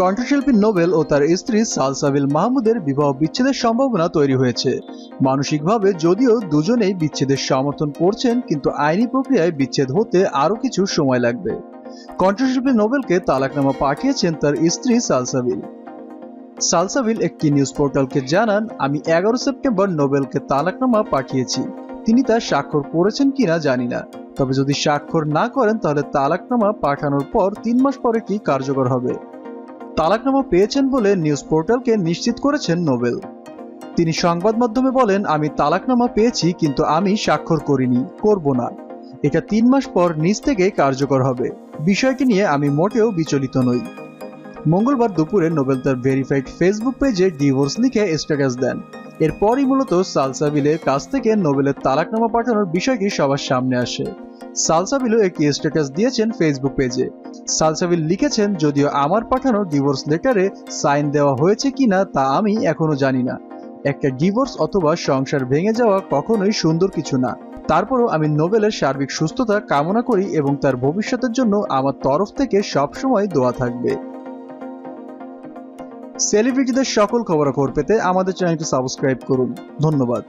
কণ্ঠশিল্পী নোবেল ও তার স্ত্রী সালসাবিল মাহমুদের বিবাহ বিচ্ছেদের সম্ভাবনা তৈরি হয়েছে। মানসিকভাবে যদিও দুজনেই বিচ্ছেদের সমর্থন করছেন, কিন্তু আইনি প্রক্রিয়ায় বিচ্ছেদ হতে আরও কিছু সময় লাগবে। কণ্ঠশিল্পী নোবেলকে তালাকনামা পাঠিয়েছেন তার স্ত্রী সালসাবিল। সালসাবিল একটি নিউজ পোর্টালকে জানান, আমি এগারো সেপ্টেম্বর নোবেলকে তালাকনামা পাঠিয়েছি। তিনি তার স্বাক্ষর করেছেন কিনা জানি না। তবে যদি স্বাক্ষর না করেন, তাহলে তালাকনামা পাঠানোর পর তিন মাস পরে কি কার্যকর হবে? তালাকনামা পেয়েছেন বলে নিউজ পোর্টালকে নিশ্চিত করেছেন নোবেল। তিনি সংবাদ মাধ্যমে বলেন, আমি তালাকনামা পেয়েছি, কিন্তু আমি স্বাক্ষর করিনি, করব না। এটা তিন মাস পর নিজ থেকে কার্যকর হবে। বিষয়টি নিয়ে আমি মোটেও বিচলিত নই। মঙ্গলবার দুপুরে নোবেল তার ভেরিফাইড ফেসবুক পেজে ডিভোর্স লিখে স্ট্যাটাস দেন। এরপরই মূলত সালসাবিলের কাছ থেকে নোবেলের তালাকনামা পাঠানোর বিষয়টি সবার সামনে আসে। সালসাবিলও একটি স্ট্যাটাস দিয়েছেন ফেসবুক পেজে সালসাবিল লিখেছেন, যদিও আমার পাঠানো ডিভোর্স লেটারে সাইন দেওয়া হয়েছে কিনা তা আমি এখনও জানি না। একটা ডিভোর্স অথবা সংসার ভেঙে যাওয়া কখনোই সুন্দর কিছু না। তারপরও আমি নোবেলের সার্বিক সুস্থতা কামনা করি এবং তার ভবিষ্যতের জন্য আমার তরফ থেকে সবসময় দোয়া থাকবে। সেলিব্রিটিদের সকল খবরাখবর পেতে আমাদের চ্যানেলটি সাবস্ক্রাইব করুন। ধন্যবাদ।